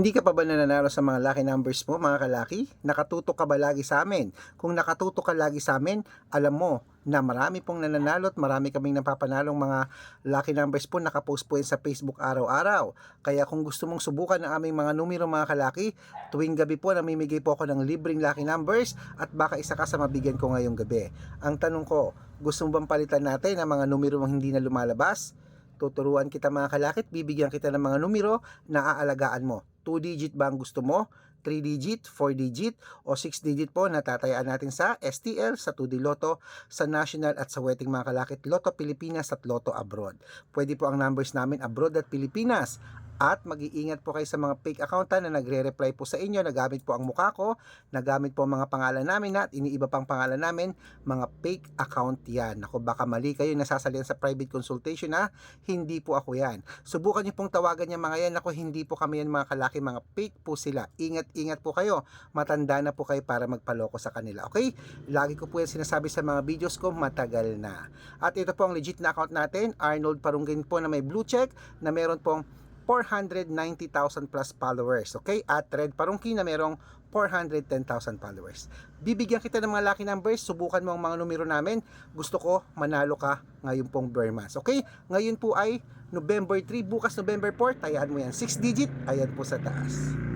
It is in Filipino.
Hindi ka pa ba nananalo sa mga lucky numbers mo mga kalaki? Nakatutok ka ba lagi sa amin? Kung nakatutok ka lagi sa amin, alam mo na marami pong nananalo at marami kaming napapanalong mga lucky numbers po nakapost po yan sa Facebook araw-araw. Kaya kung gusto mong subukan ang aming mga numero mga kalaki, tuwing gabi po namimigay po ako ng libreng lucky numbers at baka isa ka sa mabigyan ko ngayong gabi. Ang tanong ko, gusto mo bang palitan natin ang mga numero mong hindi na lumalabas? Tuturuan kita mga kalakit, bibigyan kita ng mga numero na aalagaan mo. 2 digit ba ang gusto mo? 3 digit, 4 digit, o 6 digit po na tatayaan natin sa STL, sa 2D Lotto, sa National at sa Wedding mga kalakit, Lotto Pilipinas at Lotto Abroad. Pwede po ang numbers namin abroad at Pilipinas. At mag-iingat po kayo sa mga fake accountant na nagre-reply po sa inyo, nagamit po ang mukha ko, nagamit po ang mga pangalan namin at iniiba pang pangalan namin, mga fake account yan. Ako baka mali kayo nasasalian sa private consultation ha, hindi po ako yan. Subukan niyo pong tawagan yung mga yan, ako hindi po kami yan mga kalaki, mga fake po sila. Ingat-ingat po kayo, matanda na po kayo para magpaloko sa kanila, okay? Lagi ko po yan sinasabi sa mga videos ko, matagal na. At ito po ang legit na account natin, Arnold Parungin po na may blue check, na meron pong 490,000 plus followers. Okay? At Red Parungki na merong 410,000 followers. Bibigyan kita ng mga lucky numbers. Subukan mo ang mga numero namin. Gusto ko manalo ka ngayon pong Burmas. Okay? Ngayon po ay November 3, bukas November 4. Tayaan mo yan. 6 digit. Ayan po sa taas.